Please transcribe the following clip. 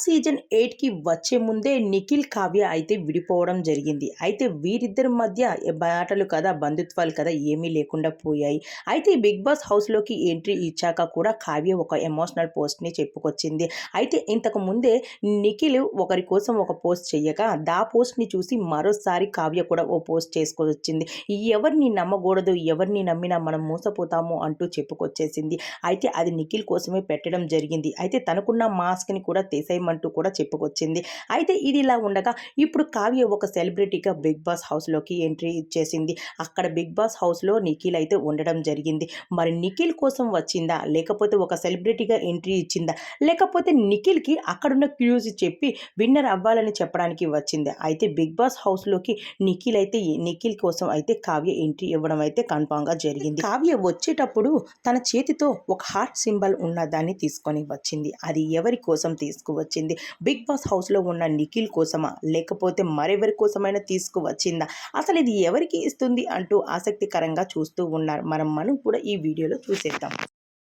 Season ఎయిట్కి వచ్చే ముందే నిఖిల్ కావ్య అయితే విడిపోవడం జరిగింది. అయితే వీరిద్దరి మధ్య బాటలు కదా బంధుత్వాలు కదా ఏమీ లేకుండా పోయాయి. అయితే బిగ్ బాస్ హౌస్లోకి ఎంట్రీ ఇచ్చాక కూడా కావ్య ఒక ఎమోషనల్ పోస్ట్ని చెప్పుకొచ్చింది. అయితే ఇంతకు ముందే నిఖిల్ ఒకరి కోసం ఒక పోస్ట్ చేయగా దా పోస్ట్ని చూసి మరోసారి కావ్య కూడా ఓ పోస్ట్ చేసుకొచ్చింది. ఎవరిని నమ్మకూడదు ఎవరిని నమ్మినా మనం మోసపోతాము అంటూ చెప్పుకొచ్చేసింది. అయితే అది నిఖిల్ కోసమే పెట్టడం జరిగింది. అయితే తనకున్న మాస్క్ని కూడా కూడా చెప్పుకొచ్చింది. అయితే ఇది ఇలా ఉండగా ఇప్పుడు కావ్య ఒక సెలబ్రిటీగా బిగ్ బాస్ హౌస్లోకి ఎంట్రీ ఇచ్చేసింది. అక్కడ బిగ్ బాస్ హౌస్లో నిఖిల్ అయితే ఉండడం జరిగింది. మరి నిఖిల్ కోసం వచ్చిందా? లేకపోతే ఒక సెలబ్రిటీగా ఎంట్రీ ఇచ్చిందా? లేకపోతే నిఖిల్కి అక్కడున్న క్యూస్ చెప్పి విన్నర్ అవ్వాలని చెప్పడానికి వచ్చింది? అయితే బిగ్ బాస్ హౌస్లోకి నిఖిల్ అయితే నిఖిల్ కోసం అయితే కావ్య ఎంట్రీ ఇవ్వడం అయితే కన్ఫామ్గా జరిగింది. కావ్య వచ్చేటప్పుడు తన చేతితో ఒక హార్ట్ సింబల్ ఉన్న దాన్ని తీసుకొని వచ్చింది. అది ఎవరి కోసం తీసుకువచ్చింది బిగ్ బాస్ హౌస్లో ఉన్న నిఖిల్ కోసమా? లేకపోతే మరెవరి కోసమైనా తీసుకువచ్చిందా? అసలు ఇది ఎవరికి ఇస్తుంది అంటూ ఆసక్తికరంగా చూస్తూ ఉన్నారు. మనం మనం కూడా ఈ వీడియోలో చూసేద్దాం.